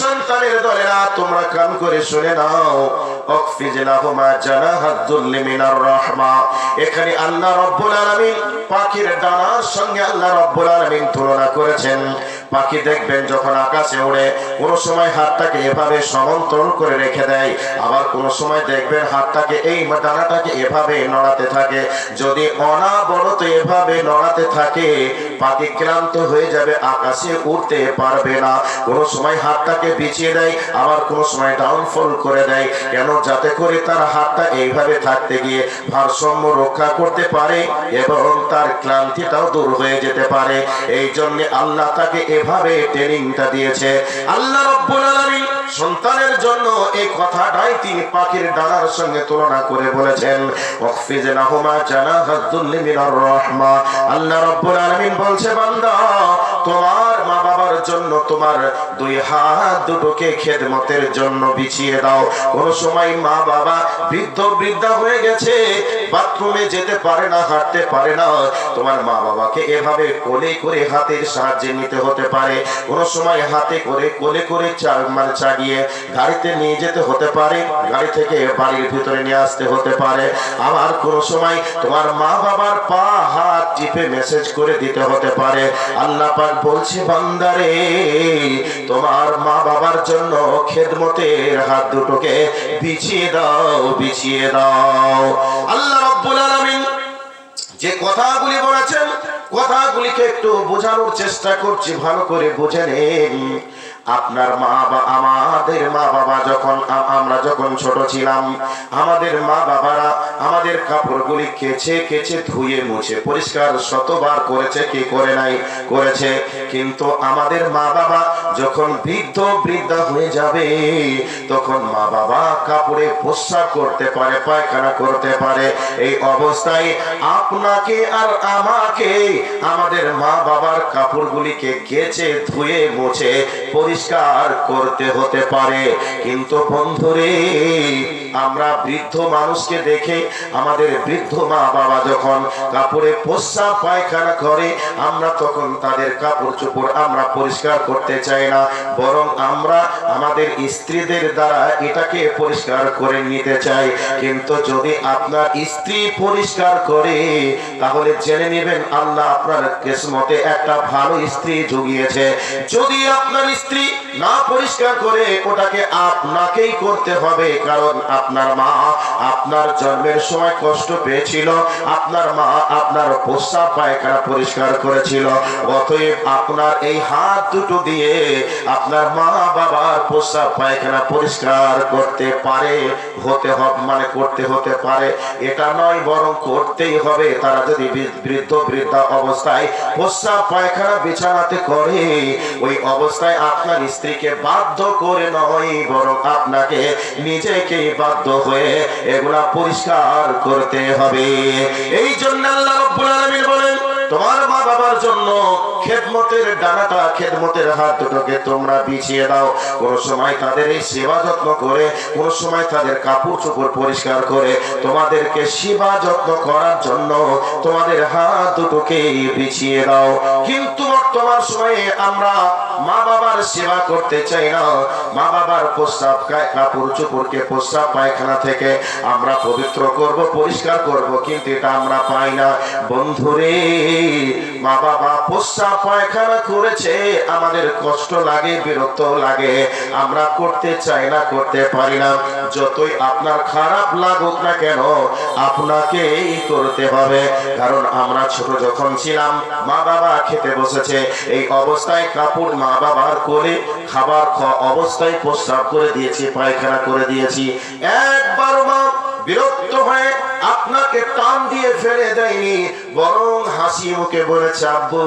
সন্তানের দলেরা তোমরা কান করে শুনে নাও। এখানে আল্লাহ রব্বুল পাখির ডানার সঙ্গে আল্লাহ রব্বুল তুলনা করেছেন। পাখি দেখবেন যখন আকাশে সময় হাতটাকে এভাবে সমান্তরাল করে রেখে দেয়। আবার সময় দেখবেন হাতটাকে এই ডানাটাকে এভাবে নড়াতে থাকে। যদি অনাবরত এভাবে নড়াতে থাকে, পাখি ক্লান্ত হয়ে যাবে, আকাশে উঠতে পারবে না। কোন সময় হাতটাকে বিছিয়ে দেয়, আবার কোন সময় ডাউনফল করে দেয়। কেন যাতে করে তার হাতটা এইভাবে থাকতে গিয়ে ভারসাম্য রক্ষা করতে পারে এবং তার ক্লান্তিটাও দূর হয়ে যেতে পারে। এই জন্য আল্লাহ তাকে এভাবে ট্রেনিংটা দিয়েছে। আল্লাহ রব্বুল আলামিন সন্তানের জন্য এই কথাটাই তিনি পাখির ডানার সঙ্গে তুলনা করে বলেছেন, ওয়াকফিজ লাহুমা রাহমা। আল্লাহ রব্বুল আলামিন বলছে, বান্দা, তোমার বাবার জন্য তোমার দুই হাত দুটোকে খেদমতের জন্য বিছিয়ে দাও। কোন সময় মা বাবা বৃদ্ধ বৃদ্ধা হয়ে গেছে বাথরুমে যেতে পারে না, হাঁটতে পারে না। তোমার মা বাবাকে এভাবে কোলে করে হাতের সাহায্যে নিতে হতে পারে। কোন সময় হাতে করে, কোলে করে চা- মানে চাগিয়ে গাড়িতে নিয়ে যেতে হতে পারে। গাড়ি থেকে বাড়ির ভিতরে নিয়ে আসতে হতে পারে। আবার কোন সময় তোমার মা বাবার পা, হাত টিপে মেসেজ করে দিতে হতে পারে। আল্লাহ পাক বলছে, বান্দারে, তোমার মা বাবার জন্য খেদমতের হাত দুটোকে বিছিয়ে দাও বিছিয়ে দাও। আল্লাহ রব্বুল যে কথাগুলি বলেছেন কথাগুলিকে একটু বোঝানোর চেষ্টা করছি ভালো করে নেন। আপনার মা বা আমাদের মা বাবা যখন আমরা যখন ছোট ছিলাম, আমাদের মা বাবারা আমাদের কাপড়গুলি কেচে কেচে ধুয়ে মুছে, পরিষ্কার শতবার করেছে কি করে নাই? করেছে। কিন্তু আমাদের মা বাবা যখন বৃদ্ধ বৃদ্ধা হয়ে যাবে, তখন মা বাবা কাপড়ে পোশাক করতে পারে, পায়খানা করতে পারে। এই অবস্থায় আপনাকে আর আমাকে আমাদের মা বাবার কাপড়গুলিকে কেচে ধুয়ে মুছে পরিষ্কার করতে হতে পারে। কিন্তু বন্ধুরে, আমরা বৃদ্ধ মানুষকে দেখে আমাদের বৃদ্ধ মা বাবা যখন কাপড়ে পোষা পায়খানা করে, আমরা তখন তাদের কাপড় চোপড় আমরা পরিষ্কার করতে চাই না, বরং আমরা আমাদের স্ত্রীদের দ্বারা এটাকে পরিষ্কার করে নিতে চাই। কিন্তু যদি আপনার স্ত্রী পরিষ্কার করে, তাহলে জেনে নেবেন আল্লাহ আপনার কিসমতে একটা ভালো স্ত্রী জুগিয়েছে। যদি আপনার স্ত্রী না পরিষ্কার করে ওটাকে আপনাকেই করতে হবে, কারণ আপনার মা আপনার জন্মের সময় কষ্ট পেয়েছিল, আপনার মা আপনার পোষা পায়খানা পরিষ্কার করেছিল, অতএব আপনার এই হাত দুটো দিয়ে আপনার মা বাবার পোষা পায়খানা পরিষ্কার করতে পারে, হতে হবে মানে করতে হতে পারে। এটা নয়, বরং করতেই হবে। তারা যদি বৃদ্ধ বৃদ্ধা অবস্থায় পোষা পায়খানা বিছানাতে করে, ওই অবস্থায় আপনার স্ত্রীকে বাধ্য করে নয়, বরং আপনাকে নিজেকে বাধ্য হয়ে এগুলা পরিষ্কার করতে হবে। এই জন্য আল্লাহ রব্বুল আলামিন বলেন তোমার মা বাবার জন্য খেদমতের ডানাটা, খেদমতের হাত দুটোকে তোমরা বিছিয়ে দাও। কোন সময় তাদের এই সেবা যত্ন করে, কোন সময় তাদের কাপড় চোপড় পরিষ্কার করে, তোমাদেরকে সেবা যত্ন করার জন্য তোমাদের হাত দুটোকে বিছিয়ে দাও। কিন্তু বর্তমান সময়ে আমরা মা বাবার সেবা করতে চাই না। মা বাবার প্রস্রাব কা- কাপড় চোপড়কে প্রস্রাব পায়খানা থেকে আমরা পবিত্র করব, পরিষ্কার করব, কিন্তু এটা আমরা পাই না। বন্ধুরে মা বাবা প্রস্রাব পায়খানা করেছে, আমাদের কষ্ট লাগে, বিরক্ত লাগে। আমরা করতে চাই না, করতে পারি না। যতই আপনার খারাপ লাগুক না কেন করতে হবে। কারণ আমরা ছোট যখন ছিলাম মা বাবা খেতে বসেছে। এই অবস্থায় কাপড় মা বাবার কোলে, খাবার খাওয়া অবস্থায় প্রস্রাব করে দিয়েছি, পায়খানা করে দিয়েছি। একবার মা বিরক্ত হয়ে আপনাকে টান দিয়ে ফেলে দেয়নি, বরং হাসি মুখে বলেছে, আব্বু,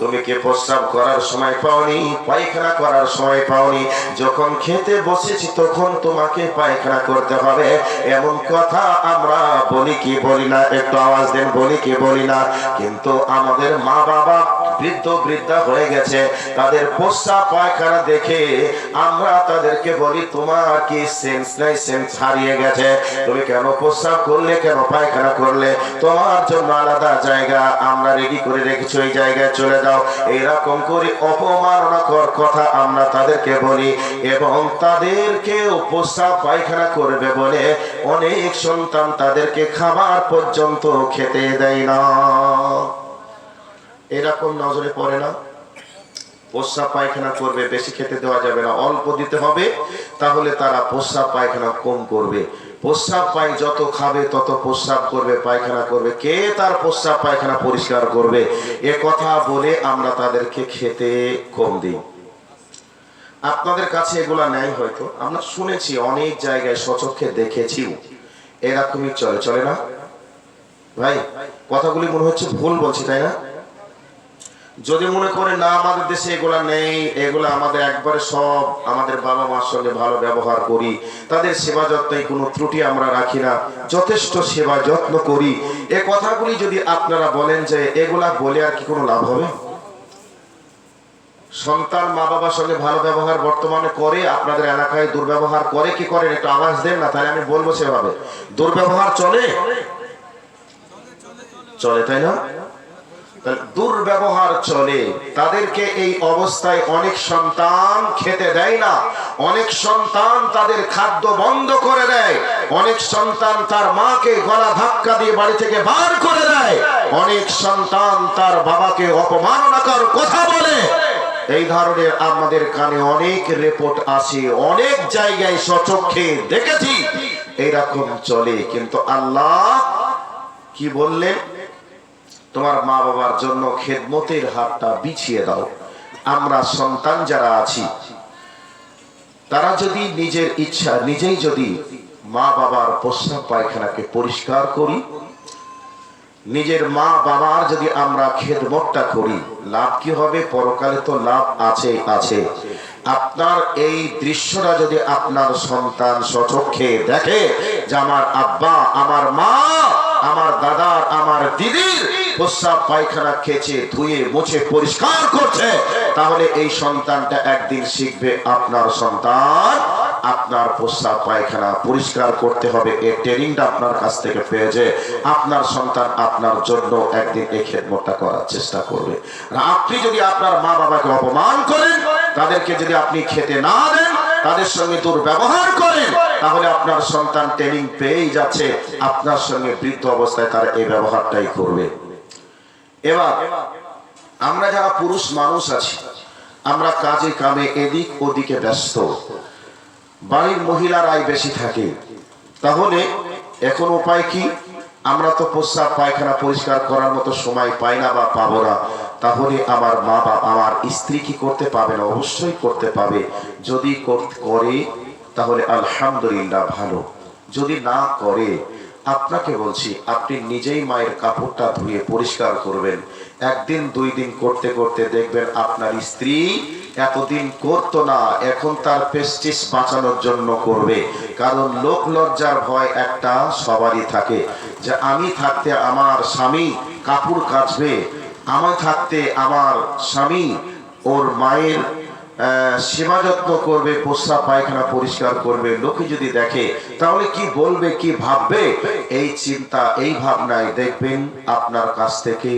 তুমি কি প্রস্রাব করার সময় পাওনি? পায়খানা করার সময় পাওনি। যখন খেতে বসেছি তখন তোমাকে পায়খানা করতে হবে। এমন কথা আমরা বলি কি বলি না? একটু আওয়াজ দেন, বলি কি বলি না? কিন্তু আমাদের মা বাবা বৃদ্ধ বৃদ্ধা হয়ে গেছে। তাদের পোষা পায়খানা দেখে আমরা তাদেরকে বলি, তোমার কি সেন্স নাই? সেন্স হারিয়ে গেছে। তুমি কেন প্রস্রাব করলে? কেন পায়খানা করলে? তোমার জন্য আলাদা জায়গা। আমরা রেডি করে রেখেছি, ওই জায়গায় চলে যাও। এরকম করে অপমাননাকর কথা আমরা তাদেরকে বলি এবং তাদেরকে প্রস্রাব পায়খানা করবে বলে অনেক সন্তান তাদেরকে খাবার পর্যন্ত খেতে দেয় না। এরকম নজরে পড়ে না। প্রস্রাব পায়খানা করবে, বেশি খেতে দেওয়া যাবে না। অল্প দিতে হবে, তাহলে তারা প্রস্রাব পায়খানা কম করবে। প্রস্রাব পায় যত খাবে, তত প্রস্রাব করবে, পায়খানা করবে। কে তার প্রস্রাব পায়খানা পরিষ্কার করবে? এ কথা বলে আমরা তাদেরকে খেতে কম দিই। আপনাদের কাছে এগুলা নেই হয়তো। আমরা শুনেছি, অনেক জায়গায় সচক্ষে দেখেছিও। এরকমই চলে চলে না? ভাই, কথাগুলি মনে হচ্ছে ভুল বলছি, তাই না? যদি মনে করে না, আমাদের দেশে এগুলা নেই, এগুলা আমাদের একবারে সব আমাদের বাবা মার সঙ্গে ভালো ব্যবহার করি, তাদের সেবা যত্নে কোনো ত্রুটি আমরা রাখি না, যথেষ্ট সেবা যত্ন করি। এ কথাগুলি যদি আপনারা বলেন যে এগুলা বলে আর কি কোনো লাভ হবে? সন্তান মা বাবার সঙ্গে ভালো ব্যবহার বর্তমানে করে, আপনাদের এলাকায় দুর্ব্যবহার করে, কি করেন, একটু আওয়াজ দেন না, তাহলে আমি বলব সেভাবে। দুর্ব্যবহার চলে চলে, তাই না? দুর্ব্যবহার চলে। তাদেরকে এই অবস্থায় অনেক সন্তান খেতে দেয় না। অনেক সন্তান তাদের খাদ্য বন্ধ করে দেয়। অনেক সন্তান তার মাকে গলা ধাক্কা দিয়ে বাড়ি থেকে বার করে দেয়। অনেক সন্তান তার বাবাকে অপমাননাকর কথা বলে। এই ধরনের আমাদের কানে অনেক রিপোর্ট আসে, অনেক জায়গায় সচক্ষে দেখেছি। এইরকম চলে। কিন্তু আল্লাহ কি বললেন? তোমার মা বাবার জন্য খেদমতের হাতটা বিছিয়ে দাও। আমরা সন্তান যারা আছি, তারা যদি নিজের ইচ্ছা, নিজেই যদি মা বাবার প্রস্রাব পায়খানাকে পরিষ্কার করি, নিজের মা বাবার যদি আমরা খেদমতটা করি, লাভ কি হবে? পরকালে তো লাভ আছে আছে। আপনার এই দৃশ্যটা যদি আপনার সন্তান সচক্ষে দেখে যে আমার আব্বা, আমার মা আমার দাদার আমার দিদির প্রস্রাব পায়খানা খেছে ধুয়ে, মুছে, পরিষ্কার করছে। তাহলে এই সন্তানটা একদিন শিখবে আপনার সন্তান, আপনার প্রস্রাব পায়খানা পরিষ্কার করতে হবে। এই ট্রেনিংটা আপনার কাছ থেকে পেয়েছে আপনার সন্তান আপনার জন্য একদিন এই খেদমতটা করার চেষ্টা করবে। আপনি যদি আপনার মা বাবাকে অপমান করেন, তাদেরকে যদি আপনি খেতে না দেন, তাদের সঙ্গে দুর্ব্যবহার করেন তাহলে আপনার সন্তান ট্রেনিং পেয়েই যাচ্ছে, আপনার সঙ্গে বৃদ্ধ অবস্থায় তারা এই ব্যবহারটাই করবে। এবার, আমরা যারা পুরুষ মানুষ আছি, আমরা কাজে কামে এদিক ওদিকে ব্যস্ত। বাড়ির মহিলারাই বেশি থাকে। তাহলে এখন উপায় কি? আমরা তো প্রস্রাব, পায়খানা পরিষ্কার করার মতো সময় পাই না বা পাবো না। তাহলে আমার মা বা, আমার স্ত্রী কি করতে পাবে না? অবশ্যই করতে পাবে। যদি করে তাহলে আলহামদুলিল্লাহ ভালো। যদি না করে, আপনাকে বলছি, আপনি নিজেই মায়ের কাপড়টা ধুয়ে পরিষ্কার করবেন। একদিন, দুই দিন করতে করতে দেখবেন আপনার স্ত্রী এতদিন করতো না, এখন তার পেস্টিস বাঁচানোর জন্য করবে। কারণ লোক লজ্জার ভয় একটা সবারই থাকে যে, আমি থাকতে আমার স্বামী কাপড় কাচবে আমার থাকতে আমার স্বামী ওর মায়ের সেবা যত্ন করবে পোস্তা পায়খানা পরিষ্কার করবে, লোকে যদি দেখে, তাহলে কি বলবে, কি ভাববে? এই চিন্তা, এই ভাবনায় দেখবেন আপনার কাছ থেকে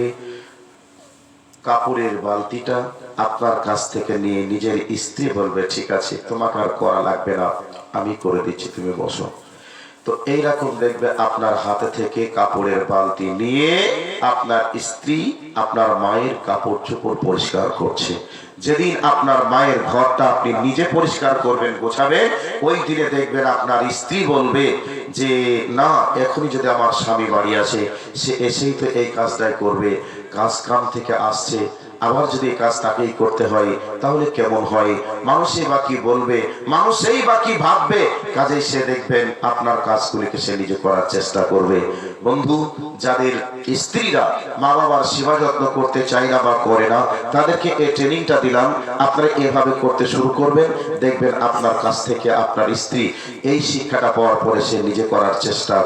কাপড়ের বালতিটা আপনার কাছ থেকে নিয়ে নিজের স্ত্রী বলবে, ঠিক আছে, তোমাকে আর করা লাগবে না, আমি করে দিচ্ছি, তুমি বসো। তো এইরকম দেখবে আপনার হাতে থেকে কাপড়ের বালতি নিয়ে আপনার স্ত্রী আপনার মায়ের কাপড় চোপড় পরিষ্কার করছে। যেদিন আপনার মায়ের ঘরটা আপনি নিজে পরিষ্কার করবেন, গোছাবেন, ওই দিনে দেখবেন আপনার স্ত্রী বলবে যে, না, এখনই যদি আমার স্বামী বাড়ি আসে, সে এসেই তো এই কাজটাই করবে। কাজ কাম থেকে আসছে আবার যদি এই কাজ তাকেই করতে হয়, তাহলে কেমন হয়? মানুষই বা কি বলবে? মানুষই বা কি ভাববে? কাজেই সে দেখবেন আপনার কাজগুলিকে সে নিজে করার চেষ্টা করবে। বন্ধু, যাদের স্ত্রীরা মা বাবার সেবা যত্ন করতে চায় না বা করে না, তাদেরকে এই ট্রেনিংটা দিলাম। আপনারা এভাবে করতে শুরু করবেন। দেখবেন আপনার কাছ থেকে আপনার স্ত্রী এই শিক্ষাটা পাওয়ার পরে সে নিজে করার চেষ্টা